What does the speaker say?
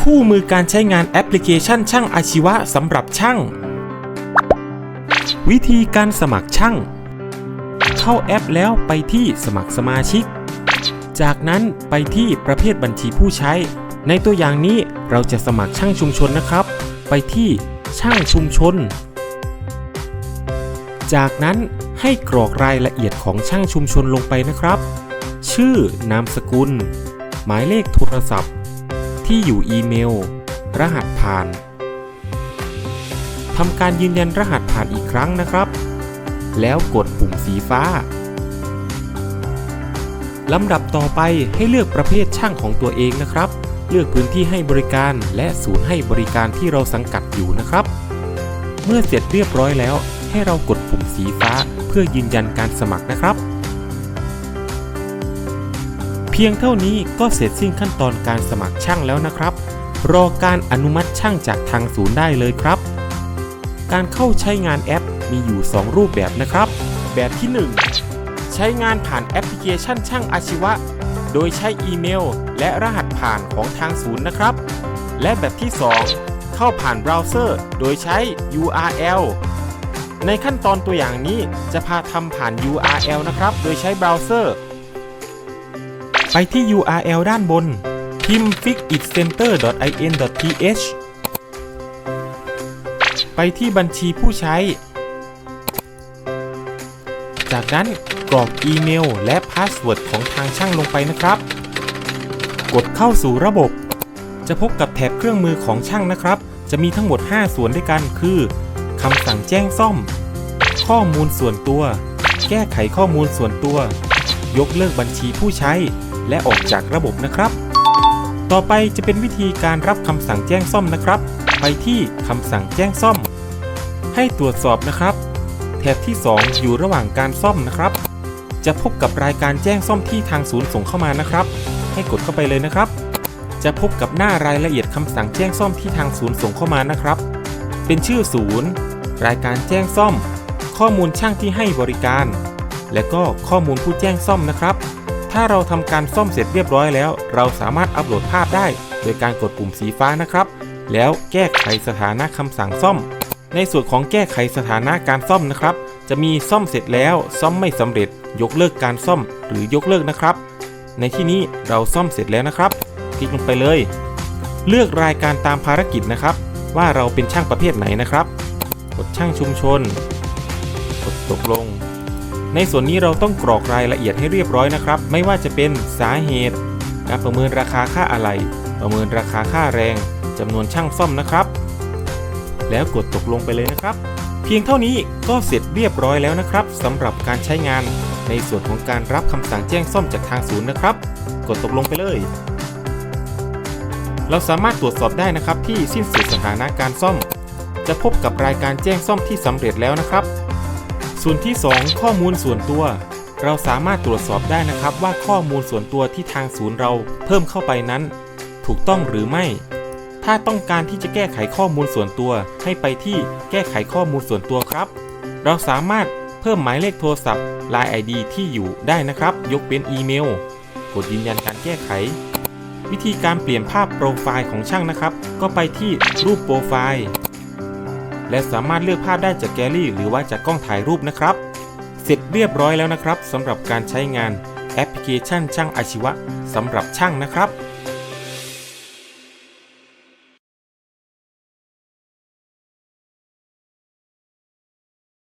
คู่มือการใช้งานแอปพลิเคชันช่างอาชีวะสำหรับช่าง วิธีการสมัครช่าง เข้าแอปแล้วไปที่สมัครสมาชิก จากนั้นไปที่ประเภทบัญชีผู้ใช้ ในตัวอย่างนี้เราจะสมัครช่างชุมชนนะครับ ไปที่ช่างชุมชน จากนั้นให้กรอกรายละเอียดของช่างชุมชนลงไปนะครับ ชื่อนามสกุล หมายเลขโทรศัพท์ ที่อยู่อีเมล รหัสผ่านทำการยืนยันรหัสผ่านอีกครั้งนะครับ แล้วกดปุ่มสีฟ้าลำดับต่อไปให้เลือกประเภทช่างของตัวเองนะครับ เลือกพื้นที่ให้บริการและศูนย์ให้บริการที่เราสังกัดอยู่นะครับ เมื่อเสร็จเรียบร้อยแล้ว ให้เรากดปุ่มสีฟ้าเพื่อยืนยันการสมัครนะครับ เพียงเท่านี้ก็เสร็จสิ้นขั้นตอนการสมัครช่างแล้วนะครับ รอการอนุมัติช่างจากทางศูนย์ได้เลยครับ การเข้าใช้งานแอปมีอยู่ 2 รูปแบบนะครับ แบบที่ 1 ใช้งานผ่านแอปพลิเคชันช่างอาชีวะ โดยใช้อีเมล และรหัสผ่านของทางศูนย์นะครับ และแบบที่ 2 เข้าผ่านเบราว์เซอร์ โดยใช้ URL ในขั้นตอนตัวอย่างนี้จะพาทำผ่าน URL นะครับ โดยใช้เบราว์เซอร์ ไปที่ URL ด้านบน พิมพ์ fixitcenter.in.th ไปที่บัญชีผู้ใช้ จากนั้นกรอกอีเมลและพาสเวิร์ดของทางช่างลงไปนะครับ กดเข้าสู่ระบบ จะพบกับแถบเครื่องมือของช่างนะครับ จะมีทั้งหมด 5 ส่วนด้วยกันคือคำสั่งแจ้งซ่อม ข้อมูลส่วนตัว แก้ไขข้อมูลส่วนตัว ยกเลิกบัญชีผู้ใช้ และออกจากระบบนะครับ ต่อไปจะเป็นวิธีการรับคำสั่งแจ้งซ่อมนะครับ ไปที่คำสั่งแจ้งซ่อม ให้ตรวจสอบนะครับ แถบที่ 2 อยู่ระหว่างการซ่อมนะครับ จะพบกับรายการแจ้งซ่อมที่ทางศูนย์ส่งเข้ามานะครับ ให้กดเข้าไปเลยนะครับ จะพบกับหน้ารายละเอียดคำสั่งแจ้งซ่อมที่ทางศูนย์ส่งเข้ามานะครับ เป็นชื่อศูนย์ รายการแจ้งซ่อม ข้อมูลช่างที่ให้บริการ และก็ข้อมูลผู้แจ้งซ่อมนะครับ ถ้าเราทำการซ่อมเสร็จเรียบร้อยแล้ว เราสามารถอัปโหลดภาพได้ โดยการกดปุ่มสีฟ้านะครับ แล้วแก้ไขสถานะคำสั่งซ่อม ในส่วนของแก้ไขสถานะการซ่อมนะครับ จะมีซ่อมเสร็จแล้วซ่อมไม่สำเร็จ ยกเลิกการซ่อม หรือยกเลิกนะครับ ในที่นี้เราซ่อมเสร็จแล้วนะครับ คลิกลงไปเลย เลือกรายการตามภารกิจนะครับ ว่าเราเป็นช่างประเภทไหนนะครับ กดช่างชุมชน กดตกลง ในส่วนนี้เราต้องกรอกรายละเอียดให้เรียบร้อยนะครับ ไม่ว่าจะเป็นสาเหตุการประเมินราคาค่าอะไหล่ประเมินราคาค่าแรงจำนวนช่างซ่อมนะครับ แล้วกดตกลงไปเลยนะครับ เพียงเท่านี้ก็เสร็จเรียบร้อยแล้วนะครับสำหรับการใช้งานในส่วนของการรับคำสั่งแจ้งซ่อมจากทางศูนย์นะครับ กดตกลงไปเลย เราสามารถตรวจสอบได้นะครับที่สิ้นสุดสถานะการซ่อม จะพบกับรายการแจ้งซ่อมที่สำเร็จแล้วนะครับ ส่วนที่ 2 ข้อมูลส่วนตัว เราสามารถตรวจสอบได้นะครับว่าข้อมูลส่วนตัวที่ทางศูนย์เราเพิ่มเข้าไปนั้น ถูกต้องหรือไม่ ถ้าต้องการที่จะแก้ไขข้อมูลส่วนตัว ให้ไปที่แก้ไขข้อมูลส่วนตัวครับ เราสามารถเพิ่มหมายเลขโทรศัพท์ Line ID ที่อยู่ได้นะครับ ยกเว้นอีเมล กดยืนยันการแก้ไข วิธีการเปลี่ยนภาพโปรไฟล์ของช่างนะครับ ก็ไปที่รูปโปรไฟล์ และสามารถเลือกภาพได้จากแกลลี่ หรือว่าจากกล้องถ่ายรูปนะครับ เสร็จเรียบร้อยแล้วนะครับสำหรับการใช้งานแอปพลิเคชันช่างอาชีวะสำหรับช่างนะครับ